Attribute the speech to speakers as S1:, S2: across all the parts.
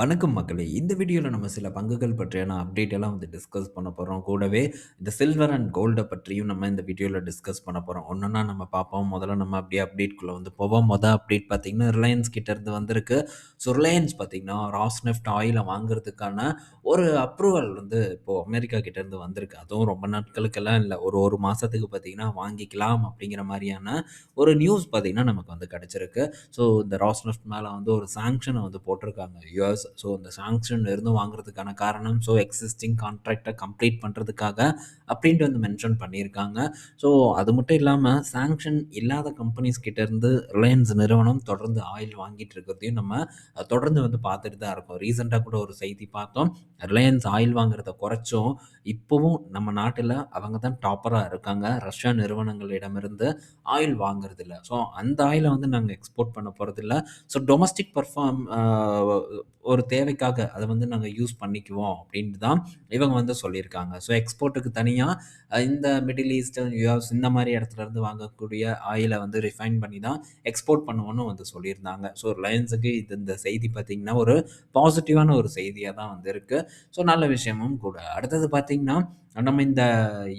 S1: வணக்கம் மக்களே! இந்த வீடியோவில் நம்ம சில பங்குகள் பற்றியான அப்டேட் எல்லாம் வந்து டிஸ்கஸ் பண்ண போகிறோம் கூடவே இந்த சில்வர் அண்ட் கோல்டை பற்றியும் நம்ம இந்த வீடியோவில் டிஸ்கஸ் பண்ண போகிறோம் ஒன்றுனா நம்ம பார்ப்போம். முதல்ல நம்ம அப்படியே அப்டேட்குள்ளே வந்து போவோம். மொதல் அப்டேட் பார்த்தீங்கன்னா, ரிலையன்ஸ் கிட்டேருந்து வந்திருக்கு. ஸோ ரிலையன்ஸ் பார்த்தீங்கன்னா, ராஸ்நெஃப்ட் ஆயிலை வாங்குறதுக்கான ஒரு அப்ரூவல் வந்து இப்போது அமெரிக்கா கிட்டேருந்து வந்திருக்கு. அதுவும் ரொம்ப நாட்களுக்கெல்லாம் இல்லை ஒரு ஒரு மாதத்துக்கு பார்த்தீங்கன்னா, வாங்கிக்கலாம் அப்படிங்கிற மாதிரியான ஒரு நியூஸ் பார்த்திங்கன்னா நமக்கு வந்து கிடச்சிருக்கு ஸோ இந்த ராஸ்நெஃப்ட் மேலே வந்து ஒரு சாங்ஷனை வந்து போட்டிருக்காங்க யூஎஸ் ஸோ இந்த சாங்ஷன்ல இருந்து வாங்குறதுக்கான காரணம், ஸோ எக்ஸிஸ்டிங் கான்ட்ராக்டை கம்ப்ளீட் பண்ணுறதுக்காக அப்படின்ட்டு வந்து மென்ஷன் பண்ணியிருக்காங்க. ஸோ அது மட்டும் இல்லாமல் சாங்ஷன் இல்லாத கம்பெனிஸ் கிட்டேருந்து ரிலையன்ஸ் நிறுவனம் தொடர்ந்து ஆயில் வாங்கிட்டு இருக்கிறதையும் நம்ம தொடர்ந்து வந்து பார்த்துட்டு தான் இருக்கோம். ரீசெண்டாக கூட ஒரு செய்தி பார்த்தோம். ரிலையன்ஸ் ஆயில் வாங்குறத குறைச்சும், இப்போவும் நம்ம நாட்டில் அவங்க தான் டாப்பராக இருக்காங்க. ரஷ்யா நிறுவனங்களிடமிருந்து ஆயில் வாங்குறதில்ல. ஸோ அந்த ஆயிலை வந்து நாங்கள் எக்ஸ்போர்ட் பண்ண போகிறதில்ல ஸோ டொமஸ்டிக் பர்ஃபார்ம் ஒரு தேவைக்காக அதை வந்து நாங்கள் யூஸ் பண்ணிக்குவோம் அப்படின்ட்டு தான் இவங்க வந்து சொல்லியிருக்காங்க. ஸோ எக்ஸ்போர்ட்டுக்கு தனியாக இந்த மிடில் ஈஸ்டர்ன் யூஎஸ் இந்த மாதிரி இடத்துலேருந்து வாங்கக்கூடிய ஆயில வந்து ரிஃபைன் பண்ணி தான் எக்ஸ்போர்ட் பண்ணுவோன்னு வந்து சொல்லியிருந்தாங்க. ஸோ ரிலையன்ஸுக்கு இது இந்த செய்தி பார்த்தீங்கன்னா, ஒரு பாசிட்டிவான ஒரு செய்தியாக தான் வந்து இருக்குது ஸோ நல்ல விஷயமும் கூட. அடுத்தது பார்த்திங்கன்னா நம்ம இந்த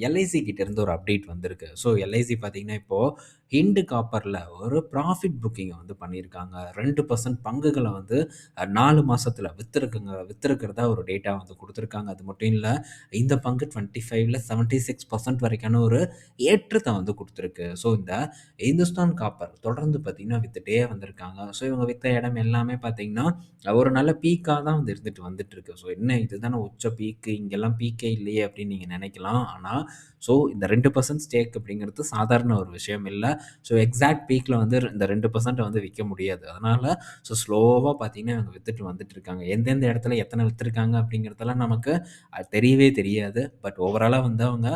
S1: எல்ஐசி இருந்து ஒரு அப்டேட் வந்திருக்கு. ஸோ எல்ஐசி பார்த்தீங்கன்னா, இப்போது ஹிண்டு காப்பரில் ஒரு ப்ராஃபிட் புக்கிங்கை வந்து பண்ணியிருக்காங்க. ரெண்டு பர்சன்ட் பங்குகளை வந்து நாலு மாதத்தில் விற்றுருக்குங்க விற்றுருக்கிறதா ஒரு டேட்டா வந்து கொடுத்துருக்காங்க அது மட்டும் இல்லை இந்த பங்கு 25ல 76% வரைக்கான ஒரு ஏற்றத்தை வந்து கொடுத்துருக்கு ஸோ இந்த இந்துஸ்தான் காப்பர் தொடர்ந்து பார்த்தீங்கன்னா, வித்துட்டே வந்திருக்காங்க. ஸோ இவங்க விற்ற இடம் எல்லாமே பார்த்தீங்கன்னா, ஒரு நல்ல பீக்காக தான் வந்து இருந்துட்டு வந்துட்டுருக்கு. ஸோ என்ன இதுதானே உச்ச பீக்கு, இங்கெல்லாம் பீக்கே இல்லையே அப்படின்னு நீங்கள் நினைக்கலாம். ஆனால் ஸோ இந்த ரெண்டு பர்சன்ட் ஸ்டேக் அப்படிங்கிறது சாதாரண ஒரு விஷயம் இல்லை ஸோ எக்ஸாக்ட் பீக்கில் வந்து இந்த ரெண்டு பர்சன்ட்டை வந்து விற்க முடியாது. அதனால் ஸோ ஸ்லோவாக பார்த்தீங்கன்னா, அவங்க வித்துட்டு வந்துட்டுருக்காங்க. எந்தெந்த இடத்துல எத்தனை வித்துருக்காங்க அப்படிங்கிறதெல்லாம் நமக்கு தெரியவே தெரியாது. பட் ஓவராலாக வந்து அவங்க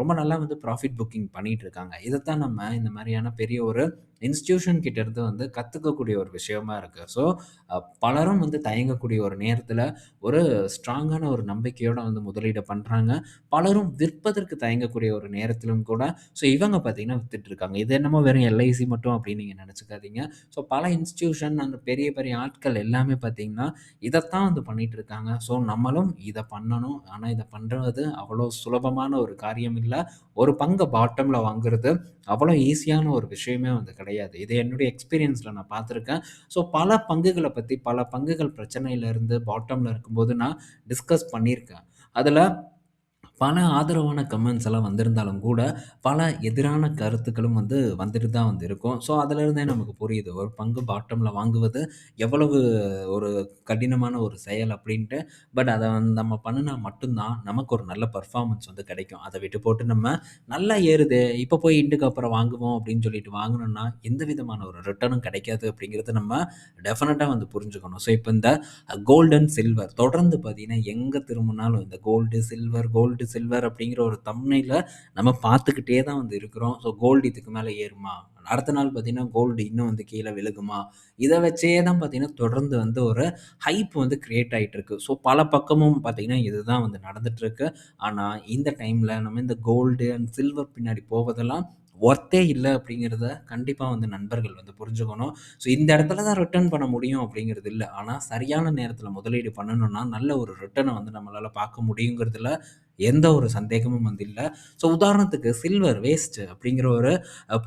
S1: ரொம்ப நல்லா வந்து ப்ராஃபிட் புக்கிங் பண்ணிகிட்டு இருக்காங்க இதைத்தான் நம்ம இந்த மாதிரியான பெரிய ஒரு இன்ஸ்டியூஷன் கிட்ட இருந்து வந்து கற்றுக்கக்கூடிய ஒரு விஷயமா இருக்கு. ஸோ பலரும் வந்து தயங்கக்கூடிய ஒரு நேரத்தில் ஒரு ஸ்ட்ராங்கான ஒரு நம்பிக்கையோட வந்து முதலீடு பண்ணுறாங்க பலரும் விற்பதற்கு தயங்கக்கூடிய ஒரு நேரத்திலும் கூட, ஸோ இவங்க பார்த்தீங்கன்னா வித்துட்டுருக்காங்க. இது என்னமோ வெறும் எல்ஐசி மட்டும் அப்படின்னு நீங்கள் நினச்சிக்காதீங்க ஸோ பல இன்ஸ்டியூஷன் அந்த பெரிய பெரிய ஆட்கள் எல்லாமே பார்த்தீங்கன்னா, இதைத்தான் வந்து பண்ணிட்டு இருக்காங்க. ஸோ நம்மளும் இதை பண்ணணும். ஆனால் இதை பண்ணுறது அவ்வளோ சுலபமான ஒரு காரியம் இல்லை ஒரு பங்கை பாட்டமில் வாங்குறது அவ்வளோ ஈஸியான ஒரு விஷயமே வந்து கிடையாது. கிடையாது இது என்னுடைய எக்ஸ்பீரியன்ஸில் நான் பார்த்துருக்கேன். ஸோ பல பங்குகளை பற்றி பல பங்குகள் பிரச்சனையிலேருந்து பாட்டமில் பாட்டம்ல இருக்கும்போது நான் டிஸ்கஸ் பண்ணியிருக்கேன். அதில் பல ஆதரவான கமெண்ட்ஸ் எல்லாம் வந்திருந்தாலும் கூட, பல எதிரான கருத்துக்களும் வந்து வந்துட்டு தான் வந்து இருக்கும். ஸோ அதிலிருந்தே நமக்கு புரியுது. ஒரு பங்கு பாட்டமில் வாங்குவது எவ்வளவு ஒரு கடினமான ஒரு செயல் அப்படின்ட்டு. பட் அதை வந்து நம்ம பண்ணுனா மட்டும்தான் நமக்கு ஒரு நல்ல பர்ஃபார்மன்ஸ் வந்து கிடைக்கும். அதை விட்டு போட்டு நம்ம நல்லா ஏறுது இப்போ போய் இண்டுக்கு அப்புறம் வாங்குவோம் அப்படின்னு சொல்லிட்டு வாங்கினோம்னா எந்த விதமான ஒரு ரிட்டர்னும் கிடைக்காது அப்படிங்கிறத நம்ம டெஃபினட்டாக வந்து புரிஞ்சுக்கணும். ஸோ இப்போ இந்த கோல்டன் அண்ட் சில்வர் தொடர்ந்து பார்த்தீங்கன்னா, எங்கே திரும்பினாலும் இந்த கோல்டு, சில்வர், கோல்டு, சில்வர் அப்படிங்கிற ஒரு தம்னையில் நம்ம பார்த்துக்கிட்டே தான் வந்து இருக்கிறோம். ஸோ கோல்டு இதுக்கு மேலே ஏறுமா? அடுத்த நாள் பார்த்தீங்கன்னா, கோல்டு இன்னும் வந்து கீழே விழுகுமா? இதை வச்சே தான் பார்த்தீங்கன்னா, தொடர்ந்து வந்து ஒரு ஹைப் வந்து கிரியேட் ஆகிட்டு இருக்கு. ஸோ பல பக்கமும் பார்த்தீங்கன்னா, இதுதான் வந்து நடந்துட்டுருக்கு. ஆனால் இந்த டைமில் நம்ம இந்த கோல்டு அண்ட் சில்வர் பின்னாடி போவதெல்லாம் ஒர்த்தே இல்லை அப்படிங்கிறத கண்டிப்பாக வந்து நண்பர்கள் வந்து புரிஞ்சுக்கணும். ஸோ இந்த இடத்துல தான் ரிட்டர்ன் பண்ண முடியும் அப்படிங்கிறது இல்லை ஆனால் சரியான நேரத்தில் முதலீடு பண்ணணும்னா, நல்ல ஒரு ரிட்டர்னை வந்து நம்மளால் பார்க்க முடியுங்கிறதுல எந்த ஒரு சந்தேகமும் வந்து இல்லை ஸோ உதாரணத்துக்கு சில்வர் வேஸ்ட் அப்படிங்கிற ஒரு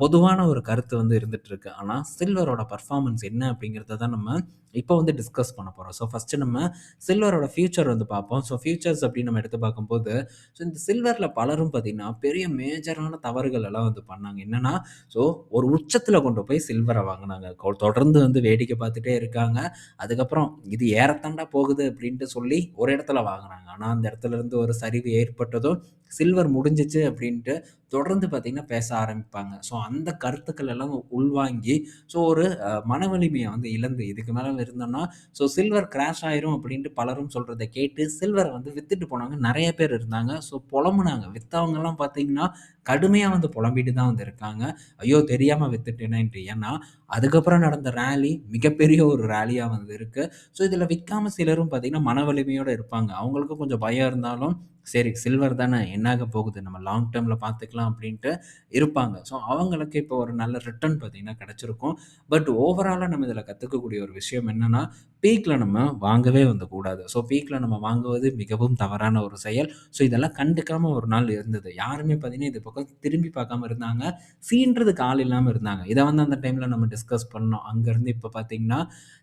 S1: பொதுவான ஒரு கருத்து வந்து இருந்துட்டுருக்கு. ஆனால் சில்வரோட பர்ஃபார்மன்ஸ் என்ன அப்படிங்கிறத தான் நம்ம இப்போ வந்து டிஸ்கஸ் பண்ண போகிறோம் ஸோ ஃபஸ்ட்டு நம்ம சில்வரோட ஃபியூச்சர் வந்து பார்ப்போம். ஸோ ஃபியூச்சர்ஸ் அப்படின்னு நம்ம எடுத்து பார்க்கும்போது, ஸோ இந்த சில்வரில் பலரும் பார்த்திங்கன்னா பெரிய மேஜரான தவறுகள் எல்லாம் வந்து பண்ணாங்க. என்னென்னா ஸோ ஒரு உச்சத்தில் கொண்டு போய் சில்வரை வாங்கினாங்க தொடர்ந்து வந்து வேடிக்கை பார்த்துட்டே இருக்காங்க. அதுக்கப்புறம் இது ஏறத்தாண்டா போகுது அப்படின்ட்டு சொல்லி ஒரு இடத்துல வாங்கினாங்க ஆனால் அந்த இடத்துல இருந்து ஒரு சரிவு ஏற்பட்டதோ சில்வர் முடிஞ்சிச்சு அப்படின்ட்டு தொடர்ந்து பார்த்தீங்கன்னா, பேச ஆரம்பிப்பாங்க. ஸோ அந்த கருத்துக்கள் எல்லாம் உள்வாங்கி, ஸோ ஒரு மன வலிமையை வந்து இழந்து இதுக்கு மேலே இருந்தோம்னா, ஸோ சில்வர் கிராஷ் ஆயிரும் அப்படின்ட்டு பலரும் சொல்கிறத கேட்டு சில்வரை வந்து வித்துட்டு போனவங்க நிறைய பேர் இருந்தாங்க. ஸோ புலம்புனாங்க விற்றவங்கெல்லாம் பார்த்தீங்கன்னா, கடுமையாக வந்து புலம்பிட்டு தான் வந்து இருக்காங்க. ஐயோ! தெரியாமல் வித்துட்டேனேன்ட்டு. ஏன்னா, அதுக்கப்புறம் நடந்த ரேலி மிகப்பெரிய ஒரு ரேலியாக வந்து இருக்குது ஸோ இதில் விற்காம சிலரும் பார்த்திங்கன்னா மன வலிமையோடு இருப்பாங்க. அவங்களுக்கும் கொஞ்சம் பயம் இருந்தாலும், சரி சில்வர் தானே என்னாக போகுது நம்ம லாங் டேர்மில் பார்த்துக்கலாம் அப்படின்ட்டு இருப்பாங்க. ஸோ அவங்களுக்கு இப்போ ஒரு நல்ல ரிட்டர்ன் பார்த்தீங்கன்னா கிடச்சிருக்கும். பட் ஓவராலாக நம்ம இதில் கற்றுக்கக்கூடிய ஒரு விஷயம் என்னென்னா பீக்கில் நம்ம வாங்கவே வந்து கூடாது ஸோ பீக்கில் நம்ம வாங்குவது மிகவும் தவறான ஒரு செயல். ஸோ இதெல்லாம் கண்டுக்காமல் ஒரு நாள் இருந்தது. யாருமே பார்த்தீங்கன்னா இது பக்கம் திரும்பி பார்க்காம இருந்தாங்க. சீன்றதுக்கு ஆள் இல்லாமல் இருந்தாங்க. இதை வந்து அந்த டைமில் நம்ம டிஸ்கஸ் பண்ணோம் அங்கேருந்து இப்போ பார்த்தீங்கன்னா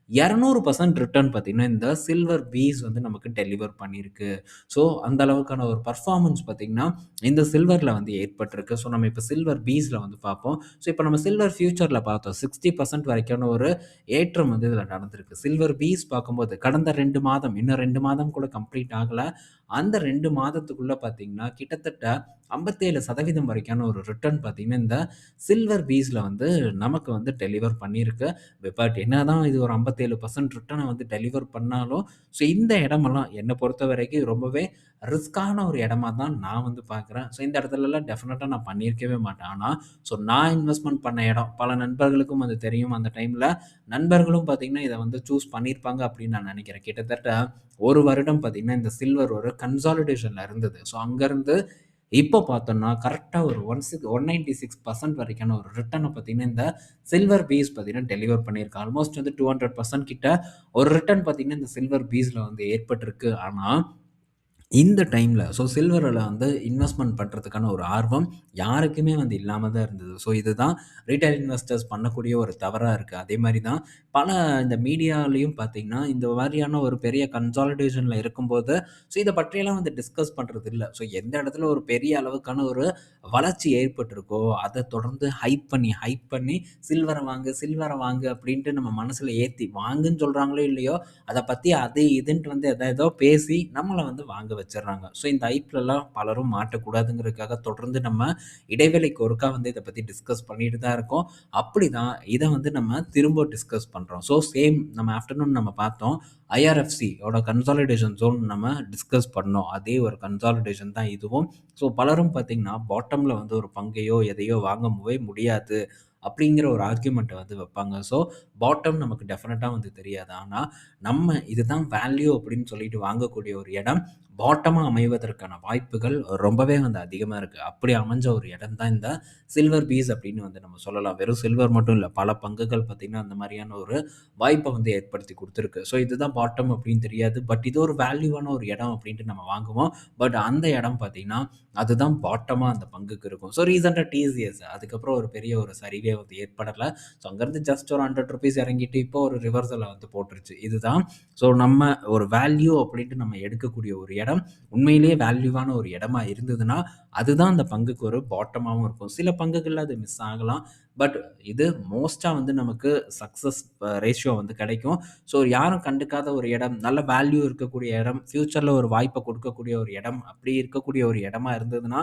S1: இரநூறு பர்சன்ட் ரிட்டர்ன் பார்த்தீங்கன்னா இந்த சில்வர் பீஸ் வந்து நமக்கு டெலிவர் பண்ணியிருக்கு. ஸோ அந்த அளவுக்கான ஒரு பர்ஃபார்மன்ஸ் பார்த்தீங்கன்னா இந்த சில்வரில் வந்து ஏற்பட்டிருக்கு ஸோ நம்ம இப்போ சில்வர் பீஸில் வந்து பார்ப்போம். ஸோ இப்போ நம்ம சில்வர் ஃபியூச்சரில் பார்த்தோம். சிக்ஸ்டி பர்சன்ட் வரைக்கான ஒரு ஏற்றம் வந்து இதில் நடந்திருக்கு. சில்வர் பீஸ் பார்க்கும்போது கடந்த ரெண்டு மாதம் இன்னும் ரெண்டு மாதம் கூட கம்ப்ளீட் ஆகலை. அந்த ரெண்டு மாதத்துக்குள்ளே பார்த்தீங்கன்னா கிட்டத்தட்ட ஐம்பத்தேழு சதவீதம் வரைக்கான ஒரு ரிட்டர்ன் பார்த்தீங்கன்னா இந்த சில்வர் பீஸில் வந்து நமக்கு வந்து டெலிவர் பண்ணியிருக்கு. பட் என்ன தான் இது ஒரு ஐம்பத்தேழு பர்சன்ட் ரிட்டர்னை வந்து டெலிவர் பண்ணாலும் ஸோ இந்த இடமெல்லாம் என்னை பொறுத்த வரைக்கும் ரொம்பவே ரிஸ்க்கான ஒரு இடமா தான் நான் வந்து பார்க்குறேன். ஸோ இந்த இடத்துலலாம் டெஃபினட்டாக நான் பண்ணியிருக்கவே மாட்டேன். ஆனால் ஸோ நான் இன்வெஸ்ட்மெண்ட் பண்ண இடம் பல நண்பர்களுக்கும் அது தெரியும். அந்த டைமில் நண்பர்களும் பார்த்திங்கன்னா இதை வந்து சூஸ் பண்ணியிருப்பாங்க அப்படின்னு நான் நினைக்கிறேன். கிட்டத்தட்ட ஒரு வருடம் பார்த்திங்கன்னா இந்த சில்வர் ஒரு கன்சாலிடேஷனில் இருந்தது. ஸோ அங்கேருந்து இப்போ பார்த்தோம்னா கரெக்டாக ஒரு one six one ninety six percent வரைக்கான ஒரு ரிட்டர்னை பார்த்தீங்கன்னா இந்த சில்வர் பீஸ் பார்த்தீங்கன்னா டெலிவர் பண்ணியிருக்கு. ஆல்மோஸ்ட் வந்து டூ ஹண்ட்ரட் பர்சன்ட் கிட்ட ஒரு ரிட்டர்ன் பார்த்தீங்கன்னா இந்த சில்வர் பீஸில் வந்து ஏற்பட்டிருக்கு. ஆனால் இந்த டைமில் ஸோ சில்வரில் வந்து இன்வெஸ்ட்மெண்ட் பண்ணுறதுக்கான ஒரு ஆர்வம் யாருக்குமே வந்து இல்லாமல் தான் இருந்தது. ஸோ இதுதான் ரீட்டைல் இன்வெஸ்டர்ஸ் பண்ணக்கூடிய ஒரு தவறாக இருக்குது அதே மாதிரி தான் பல இந்த மீடியாலையும் பார்த்திங்கன்னா இந்த மாதிரியான ஒரு பெரிய கன்சாலிடேஷனில் இருக்கும்போது ஸோ இதை பற்றியெல்லாம் வந்து டிஸ்கஸ் பண்ணுறது இல்லை. ஸோ எந்த இடத்துல ஒரு பெரிய அளவுக்கான ஒரு வளர்ச்சி ஏற்பட்டிருக்கோ அதை தொடர்ந்து ஹைப் பண்ணி ஹைப் பண்ணி சில்வரை வாங்கு சில்வரை வாங்கு அப்படின்ட்டு நம்ம மனசில் ஏற்றி வாங்குன்னு சொல்கிறாங்களோ இல்லையோ அதை பற்றி அது இதுன்ட்டு வந்து எதோ ஏதோ பேசி நம்மளை வந்து வாங்க வச்சிடறாங்க ஸோ இந்த ஐப்லலாம் பலரும் மாட்டக்கூடாதுங்கிறதுக்காக தொடர்ந்து நம்ம இடைவெளிக்கு ஒருக்கா வந்து இதை பற்றி டிஸ்கஸ் பண்ணிட்டு தான் இருக்கோம். அப்படி தான் இதை வந்து நம்ம திரும்ப டிஸ்கஸ் பண்ணுறோம் ஸோ சேம் நம்ம ஆஃப்டர்நூன் நம்ம பார்த்தோம். ஐஆர்எஃப்சியோட கன்சாலிடேஷன் ஜோன் நம்ம டிஸ்கஸ் பண்ணோம். அதே ஒரு கன்சாலிடேஷன் தான் இதுவும். ஸோ பலரும் பார்த்திங்கன்னா பாட்டமில் வந்து ஒரு பங்கையோ எதையோ வாங்கவே முடியாது அப்படிங்கிற ஒரு ஆர்கியூமெண்ட்டை வந்து வைப்பாங்க. ஸோ பாட்டம் நமக்கு டெஃபினட்டாக வந்து தெரியாது. ஆனால் நம்ம இதுதான் வேல்யூ அப்படின்னு சொல்லிட்டு வாங்கக்கூடிய ஒரு இடம். பாட்டமாக அமைவதற்கான வாய்ப்புகள் ரொம்பவே வந்து அதிகமாக இருக்குது அப்படி அமைஞ்ச ஒரு இடம் தான் இந்த சில்வர் பீஸ் அப்படின்னு வந்து நம்ம சொல்லலாம். வெறும் சில்வர் மட்டும் இல்லை பல பங்குகள் பார்த்திங்கன்னா அந்த மாதிரியான ஒரு வாய்ப்பை வந்து ஏற்படுத்தி கொடுத்துருக்கு. ஸோ இதுதான் பாட்டம் அப்படின்னு தெரியாது. பட் இது ஒரு வேல்யூவான ஒரு இடம் அப்படின்ட்டு நம்ம வாங்குவோம். பட் அந்த இடம் பார்த்திங்கன்னா அதுதான் பாட்டமாக அந்த பங்குக்கு இருக்கும். ஸோ ரீசெண்டாக டிசிஎஸ் அதுக்கப்புறம் ஒரு பெரிய ஒரு சரிவே வந்து ஏற்படலை. ஸோ அங்கேருந்து ஜஸ்ட் ஒரு ஹண்ட்ரட் ருபீஸ் இறங்கிட்டு இப்போ ஒரு ரிவர்சலை வந்து போட்டுருச்சு. இதுதான். ஸோ நம்ம ஒரு வேல்யூ அப்படின்ட்டு நம்ம எடுக்கக்கூடிய ஒரு இடம். உண்மையிலேயே வேல்யூவான ஒரு இடமா இருந்ததுன்னா அதுதான் அந்த பங்குக்கு ஒரு பாட்டமாகவும் இருக்கும். சில பங்குகளில் அது மிஸ் ஆகலாம். பட் இது மோஸ்ட்டாக வந்து நமக்கு சக்ஸஸ் ரேஷியோ வந்து கிடைக்கும். ஸோ யாரும் கண்டுக்காத ஒரு இடம் நல்ல வேல்யூ இருக்கக்கூடிய இடம் ஃப்யூச்சரில் ஒரு வாய்ப்பை கொடுக்கக்கூடிய ஒரு இடம் அப்படி இருக்கக்கூடிய ஒரு இடமா இருந்ததுன்னா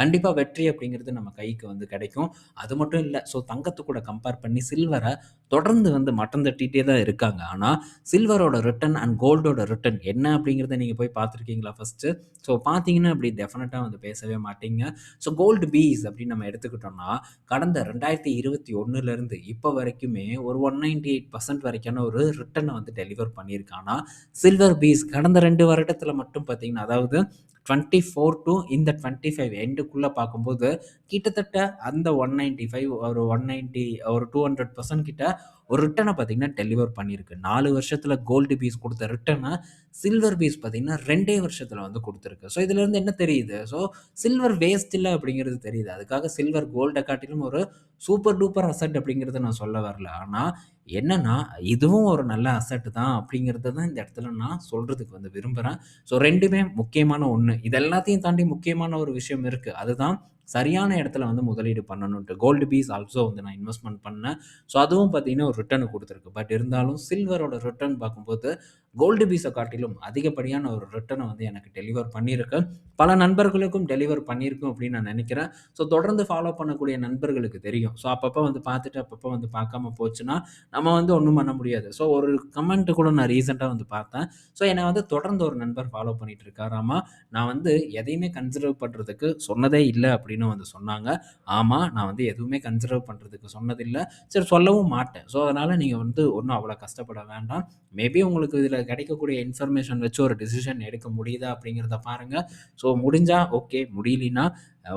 S1: கண்டிப்பாக வெற்றி அப்படிங்கிறது நம்ம கைக்கு வந்து கிடைக்கும். அது மட்டும் இல்லை ஸோ தங்கத்து கூட கம்பேர் பண்ணி சில்வரை தொடர்ந்து வந்து மட்டம் தட்டிகிட்டே தான் இருக்காங்க. ஆனால் சில்வரோட ரிட்டன் அண்ட் கோல்டோட ரிட்டன் என்ன அப்படிங்கிறத நீங்கள் போய் பார்த்துருக்கீங்களா ஃபஸ்ட்டு ஸோ பார்த்தீங்கன்னா அப்படி டெஃபினட்டாக வந்து பேசவே மாட்டீங்க. ஸோ கோல்டு பீஸ் அப்படின்னு நம்ம எடுத்துக்கிட்டோம்னா கடந்த ரெண்டாயிரத்தி இருபத்தி ஒன்றுலேருந்து இப்போ வரைக்குமே ஒரு ஒன் நைன்டி எயிட் பர்சன்ட் வரைக்கான ஒரு ரிட்டனை வந்து டெலிவர் பண்ணியிருக்கானா. சில்வர் பீஸ் கடந்த ரெண்டு வருடத்தில் மட்டும் பார்த்தீங்கன்னா அதாவது டுவெண்ட்டி ஃபோர் டு இந்த டுவெண்ட்டி ஃபைவ் எண்டுக்குள்ளே பார்க்கும்போது கிட்டத்தட்ட அந்த ஒன் நைன்ட்டி ஃபைவ் ஒரு ஒன் நைன்ட்டி ஒரு டூ ஹண்ட்ரட் பர்சன்ட் கிட்ட ஒரு ரிட்டனை பார்த்தீங்கன்னா டெலிவர் பண்ணியிருக்கு. நாலு வருஷத்தில் கோல்டு பீஸ் கொடுத்த ரிட்டனை சில்வர் பீஸ் பார்த்தீங்கன்னா ரெண்டே வருஷத்தில் வந்து கொடுத்துருக்கு. ஸோ இதுலேருந்து என்ன தெரியுது? ஸோ சில்வர் வேஸ்ட் இல்லை அப்படிங்கிறது தெரியுது. அதுக்காக சில்வர் கோல்டை காட்டிலும் ஒரு சூப்பர் டூப்பர் அசட் அப்படிங்கிறத நான் சொல்ல வரல. ஆனால் என்னன்னா இதுவும் ஒரு நல்ல அசட் தான் அப்படிங்கிறத தான் இந்த இடத்துல நான் சொல்கிறதுக்கு வந்து விரும்புகிறேன் ஸோ ரெண்டுமே முக்கியமான ஒன்று இது எல்லாத்தையும் தாண்டி முக்கியமான ஒரு விஷயம் இருக்குது அதுதான் சரியான இடத்துல வந்து முதலீடு பண்ணணுன்ட்டு கோல்டு பீஸ் ஆல்சோ வந்து நான் இன்வெஸ்ட்மெண்ட் பண்ணேன். ஸோ அதுவும் பார்த்தீங்கன்னா ஒரு ரிட்டர்ன் கொடுத்துருக்கு. பட் இருந்தாலும் சில்வரோட ரிட்டர்ன் பார்க்கும்போது கோல்டு பீஸை காட்டிலும் அதிகப்படியான ஒரு ரிட்டர்னை வந்து எனக்கு டெலிவர் பண்ணியிருக்கு. பல நண்பர்களுக்கும் டெலிவர் பண்ணியிருக்கும் அப்படின்னு நான் நினைக்கிறேன். ஸோ தொடர்ந்து ஃபாலோ பண்ணக்கூடிய நண்பர்களுக்கு தெரியும். ஸோ அப்பப்போ வந்து பார்த்துட்டு அப்பப்போ வந்து பார்க்காம போச்சுன்னா நம்ம வந்து ஒன்றும் பண்ண முடியாது. ஸோ ஒரு கமெண்ட்டு கூட நான் ரீசெண்டாக வந்து பார்த்தேன். ஸோ என்னை வந்து தொடர்ந்து ஒரு நண்பர் ஃபாலோ பண்ணிட்டு இருக்காராமா? நான் வந்து எதையுமே கன்சிடர் பண்ணுறதுக்கு சொன்னதே இல்லை அப்படின்னு வந்து சொன்னாங்க. ஆமாம் நான் வந்து எதுவுமே கன்சிடர் பண்ணுறதுக்கு சொன்னதில்லை. சரி சொல்லவும் மாட்டேன். ஸோ அதனால் நீங்கள் வந்து ஒன்றும் அவ்வளோ கஷ்டப்பட வேண்டாம். மேபி உங்களுக்கு இதில் கிடைக்கக்கூடிய இன்ஃபர்மேஷன் வச்சு ஒரு டிசிஷன் எடுக்க முடியுதா அப்படிங்கிறத பாருங்கள் ஸோ முடிஞ்சால் ஓகே முடியலனா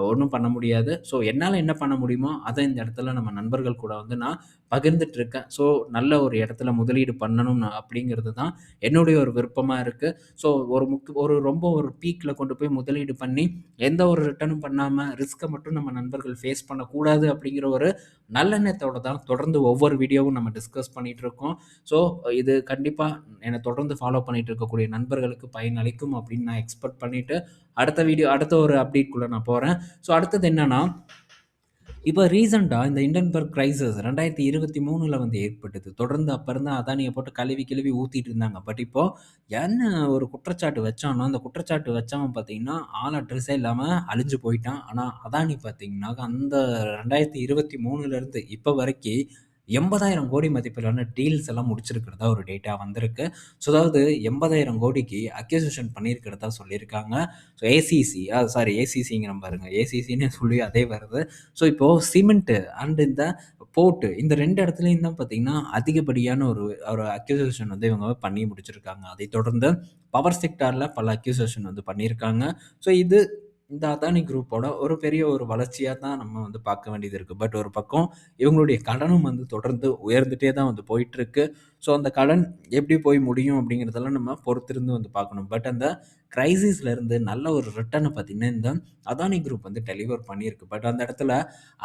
S1: ஒன்றும் பண்ண முடியாது. ஸோ என்னால் என்ன பண்ண முடியுமோ அதை இந்த இடத்துல நம்ம நண்பர்கள் கூட வந்து நான் பகிர்ந்துட்டு இருக்கேன் ஸோ நல்ல ஒரு இடத்துல முதலீடு பண்ணணும் அப்படிங்கிறது தான் என்னுடைய ஒரு விருப்பமாக இருக்குது ஸோ ஒரு முக்கிய ஒரு ரொம்ப ஒரு பீக்கில் கொண்டு போய் முதலீடு பண்ணி எந்த ஒரு ரிட்டர்னும் பண்ணாமல் ரிஸ்க்கை மட்டும் நம்ம நண்பர்கள் ஃபேஸ் பண்ணக்கூடாது அப்படிங்கிற ஒரு நல்லெண்ணத்தோடு தான் தொடர்ந்து ஒவ்வொரு வீடியோவும் நம்ம டிஸ்கஸ் பண்ணிகிட்டு இருக்கோம் ஸோ இது கண்டிப்பாக என்னை தொடர்ந்து ஃபாலோ பண்ணிகிட்டு இருக்கக்கூடிய நண்பர்களுக்கு பயனளிக்கும் அப்படின்னு நான் எக்ஸ்பெக்ட் பண்ணிவிட்டு அடுத்த வீடியோ அடுத்த ஒரு அப்டேட்குள்ளே நான் போகிறேன் ஸோ அடுத்தது என்னென்னா இப்போ ரீசெண்டாக இந்த இண்டன்பர்க் கிரைசஸ் ரெண்டாயிரத்தி இருபத்தி மூணில் வந்து ஏற்பட்டது. தொடர்ந்து அப்போ இருந்தால் அதானியை போட்டு கழுவி கழுவி ஊற்றிட்டு இருந்தாங்க. பட் இப்போது என்ன ஒரு குற்றச்சாட்டு வச்சானோ அந்த குற்றச்சாட்டு வச்சவன் பார்த்தீங்கன்னா ஆள் அட்ரஸே இல்லாமல் அழிஞ்சு போயிட்டான். ஆனால் அதானி பார்த்தீங்கன்னா அந்த ரெண்டாயிரத்தி இருபத்தி மூணுலேருந்து இப்போ வரைக்கும் எண்பதாயிரம் கோடி மதிப்பிலான டீல்ஸ் எல்லாம் முடிச்சிருக்கிறதா ஒரு டேட்டா வந்திருக்கு. ஸோ அதாவது எண்பதாயிரம் கோடிக்கு அக்யூசேஷன் பண்ணியிருக்கிறதா சொல்லியிருக்காங்க. ஸோ ஏசிசி அது சாரி ஏசிசிங்கிற பாருங்க. ஏசிசின்னு சொல்லி அதே வருது. ஸோ இப்போது சிமெண்ட்டு அண்ட் இந்த போர்ட்டு இந்த ரெண்டு இடத்துலையும் தான் பார்த்தீங்கன்னா அதிகப்படியான ஒரு ஒரு அக்யூசேஷன் வந்து இவங்க பண்ணி முடிச்சிருக்காங்க. அதை தொடர்ந்து பவர் செக்டாரில் பல அக்யூசேஷன் வந்து பண்ணியிருக்காங்க. ஸோ இது இந்த அதானி குரூப்போட ஒரு பெரிய ஒரு வளர்ச்சியாக தான் நம்ம வந்து பார்க்க வேண்டியது இருக்குது பட் ஒரு பக்கம் இவங்களுடைய கடனும் வந்து தொடர்ந்து உயர்ந்துகிட்டே தான் வந்து போயிட்டுருக்கு ஸோ அந்த கடன் எப்படி போய் முடியும் அப்படிங்கிறதெல்லாம் நம்ம பொறுத்திருந்து வந்து பார்க்கணும். பட் அந்த க்ரைசிஸ்லேருந்து நல்ல ஒரு ரிட்டர்னை பார்த்திங்கன்னா இந்த அதானி குரூப் வந்து டெலிவர் பண்ணியிருக்கு. பட் அந்த இடத்துல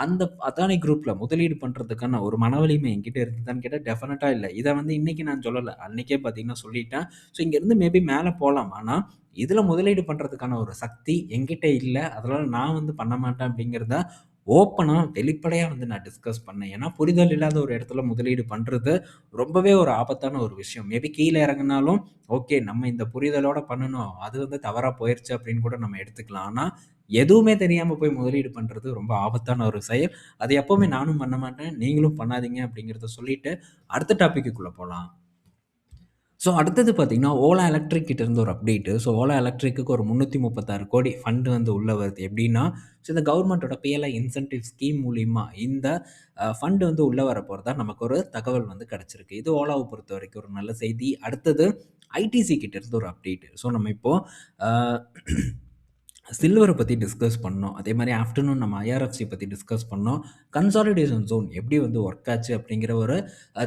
S1: அந்த அதானி குரூப்பில் முதலீடு பண்ணுறதுக்கான ஒரு மனவலிமை என்கிட்ட இருந்ததுன்னு கேட்டால் டெஃபினட்டாக இல்லை. இதை வந்து இன்றைக்கி நான் சொல்லலை. அன்றைக்கே பார்த்தீங்கன்னா சொல்லிட்டேன். ஸோ இங்கேருந்து மேபி மேலே போகலாம் ஆனால் இதில் முதலீடு பண்ணுறதுக்கான ஒரு சக்தி என்கிட்ட இல்லை. அதனால் நான் வந்து பண்ண மாட்டேன் அப்படிங்கிறத ஓப்பனாக வெளிப்படையாக வந்து நான் டிஸ்கஸ் பண்ணேன். ஏன்னா புரிதல் இல்லாத ஒரு இடத்துல முதலீடு பண்ணுறது ரொம்பவே ஒரு ஆபத்தான ஒரு விஷயம். மேபி கீழே இறங்கினாலும் ஓகே நம்ம இந்த புரிதலோட பண்ணணும். அது வந்து தவறாக போயிடுச்சு அப்படின்னு கூட நம்ம எடுத்துக்கலாம். ஆனால் எதுவுமே தெரியாமல் போய் முதலீடு பண்ணுறது ரொம்ப ஆபத்தான ஒரு செயல். அது எப்போவுமே நானும் பண்ண மாட்டேன். நீங்களும் பண்ணாதீங்க அப்படிங்கிறத சொல்லிட்டு அடுத்த டாப்பிக்குள்ளே போகலாம் ஸோ அடுத்தது பார்த்திங்கன்னா ஓலா எலக்ட்ரிக் கிட்ட இருந்து ஒரு அப்டேட்டு. ஸோ ஓலா எலக்ட்ரிக்கு ஒரு முந்நூற்றி முப்பத்தாறு கோடி ஃபண்டு வந்து உள்ளே வருது. எப்படின்னா ஸோ இந்த கவர்மெண்ட்டோட பிஎல்ஐ இன்சென்டிவ் ஸ்கீம் மூலிமா இந்த ஃபண்டு வந்து உள்ளே வர போகிறதா நமக்கு ஒரு தகவல் வந்து கிடச்சிருக்கு. இது ஓலாவை பொறுத்த வரைக்கும் ஒரு நல்ல செய்தி. அடுத்தது ஐடிசி கிட்ட இருந்து ஒரு அப்டேட்டு. ஸோ நம்ம இப்போது சில்வரை பற்றி டிஸ்கஸ் பண்ணோம். அதே மாதிரி ஆஃப்டர்நூன் நம்ம ஐஆர்எஃப்சி பற்றி டிஸ்கஸ் பண்ணோம். கன்சாலிடேஷன் ஜோன் எப்படி வந்து ஒர்க் ஆச்சு அப்படிங்கிற ஒரு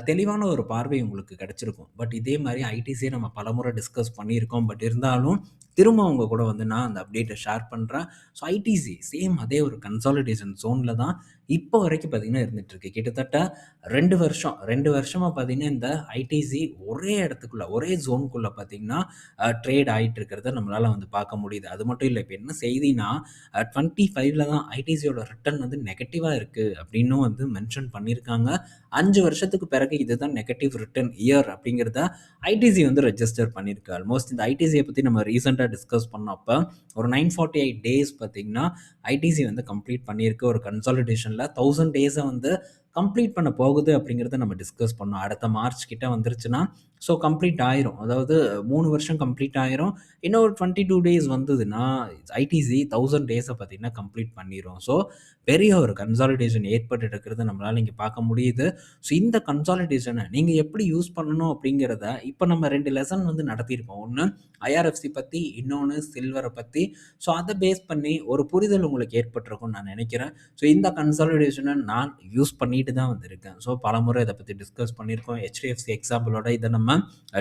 S1: தெளிவான ஒரு பார்வை உங்களுக்கு கிடச்சிருக்கும். பட் இதே மாதிரி ஐடிசியை நம்ம பலமுறை டிஸ்கஸ் பண்ணியிருக்கோம். பட் இருந்தாலும் திரும்ப அவங்க கூட வந்து நான் அந்த அப்டேட்டை ஷேர் பண்ணுறேன் ஸோ ஐடிசி சேம் அதே ஒரு கன்சாலிடேஷன் ஜோனில் தான் இப்போ வரைக்கும் பார்த்திங்கன்னா இருந்துகிட்ருக்கு கிட்டத்தட்ட ரெண்டு வருஷம் ரெண்டு வருஷமாக பார்த்திங்கன்னா இந்த ஐடிசி ஒரே இடத்துக்குள்ளே ஒரே ஜோனுக்குள்ளே பார்த்திங்கன்னா ட்ரேட் ஆகிட்டு இருக்கிறத நம்மளால் வந்து பார்க்க முடியுது. அது மட்டும் இல்லை இப்போ என்ன செய்தினா டுவெண்ட்டி ஃபைவ்ல தான் ஐடிசியோட ரிட்டர்ன் வந்து நெகட்டிவாக இருக்குது அப்படின்னும் வந்து மென்ஷன் பண்ணியிருக்காங்க அஞ்சு வருஷத்துக்கு பிறகு இதுதான் நெகட்டிவ் ரிட்டர்ன் இயர் அப்படிங்கிறத ஐடிசி வந்து ரெஜிஸ்டர் பண்ணியிருக்கு ஆல்மோஸ்ட் இந்த ஐடிசியை பற்றி நம்ம ரீசெண்டாக டிஸ்கஸ் பண்ணப்போ ஒரு நைன் ஃபார்ட்டி எயிட் டேஸ் பார்த்திங்கன்னா ஐடிசி வந்து கம்ப்ளீட் பண்ணியிருக்கு. ஒரு கன்சாலிடேஷனில் தௌசண்ட் டேஸை வந்து கம்ப்ளீட் பண்ண போகுது அப்படிங்கிறத நம்ம டிஸ்கஸ் பண்ணோம். அடுத்த மார்ச் கிட்ட வந்துருச்சுன்னா ஸோ கம்ப்ளீட் ஆயிரும். அதாவது மூணு வருஷம் கம்ப்ளீட் ஆயிரும். இன்னும் ஒரு டுவெண்ட்டி டூ டேஸ் வந்ததுன்னா ஐடிசி தௌசண்ட் டேஸை பார்த்திங்கன்னா கம்ப்ளீட் பண்ணிடும் ஸோ பெரிய ஒரு கன்சாலிடேஷன் ஏற்பட்டு இருக்கிறத நம்மளால் இங்கே பார்க்க முடியுது. ஸோ இந்த கன்சாலிடேஷனை நீங்கள் எப்படி யூஸ் பண்ணணும் அப்படிங்கிறத இப்போ நம்ம ரெண்டு லெசன் வந்து நடத்தியிருப்போம். ஒன்று ஐஆர்எஃப்சி பற்றி இன்னொன்று சில்வரை பற்றி ஸோ அதை பேஸ் பண்ணி ஒரு புரிதல் உங்களுக்கு ஏற்பட்டிருக்கும்னு நான் நினைக்கிறேன். ஸோ இந்த கன்சாலிடேஷனை நான் யூஸ் பண்ணிட்டு தான் வந்திருக்கேன். ஸோ பல முறை இதை பற்றி டிஸ்கஸ் பண்ணியிருக்கோம். ஹெச்டிஎஃப்சி எக்ஸாம்பிளோட இதை நம்ம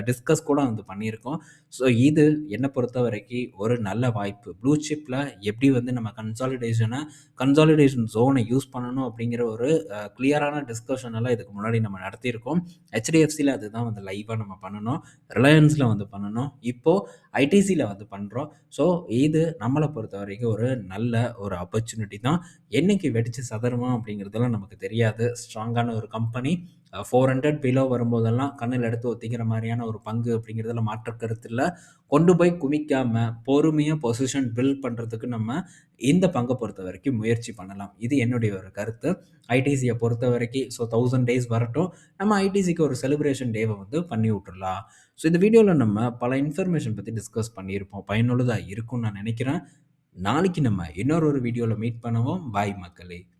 S1: டிஸ்கஸ் கூட வந்து பண்ணியிருக்கோம். ஸோ இது என்னை பொறுத்த வரைக்கும் ஒரு நல்ல வாய்ப்பு. ப்ளூ சிப்பில் எப்படி வந்து நம்ம கன்சாலிடேஷனை கன்சாலிடேஷன் ஜோனை யூஸ் பண்ணணும் அப்படிங்கிற ஒரு கிளியரான டிஸ்கஷன் எல்லாம் இதுக்கு முன்னாடி நம்ம நடத்தியிருக்கோம். ஹெச்டிஎஃப்சியில் அதுதான் வந்து லைவாக நம்ம பண்ணணும். ரிலையன்ஸில் வந்து பண்ணணும். இப்போது ஐடிசியில் வந்து பண்ணுறோம் ஸோ இது நம்மளை பொறுத்த வரைக்கும் ஒரு நல்ல ஒரு ஆப்பர்ச்சுனிட்டி தான். என்றைக்கு வெடித்து சதருமா அப்படிங்கிறதெல்லாம் நமக்கு தெரியாது. ஸ்ட்ராங்கான ஒரு கம்பெனி ஃபோர் ஹண்ட்ரட் பிலோ வரும்போதெல்லாம் கண்ணில் எடுத்து ஒத்திக்கிற மாதிரியான ஒரு பங்கு அப்படிங்கிறதுல மாற்ற கருத்து இல்லை கொண்டு போய் குமிக்காமல் பொறுமையாக பொசிஷன் பில்ட் பண்ணுறதுக்கு நம்ம இந்த பங்கை பொறுத்த வரைக்கும் முயற்சி பண்ணலாம். இது என்னுடைய ஒரு கருத்து. ஐடிசியை பொறுத்த வரைக்கும் ஸோ தௌசண்ட் டேஸ் வரட்டும். நம்ம ஐடிசிக்கு ஒரு செலிப்ரேஷன் டேவை வந்து பண்ணி விட்டுடலாம் ஸோ இந்த வீடியோவில் நம்ம பல இன்ஃபர்மேஷன் பற்றி டிஸ்கஸ் பண்ணியிருப்போம். பயனுள்ளதாக இருக்கும்னு நான் நினைக்கிறேன். நாளைக்கு நம்ம இன்னொரு ஒரு வீடியோவில் மீட் பண்ணுவோம். பாய் மக்களே.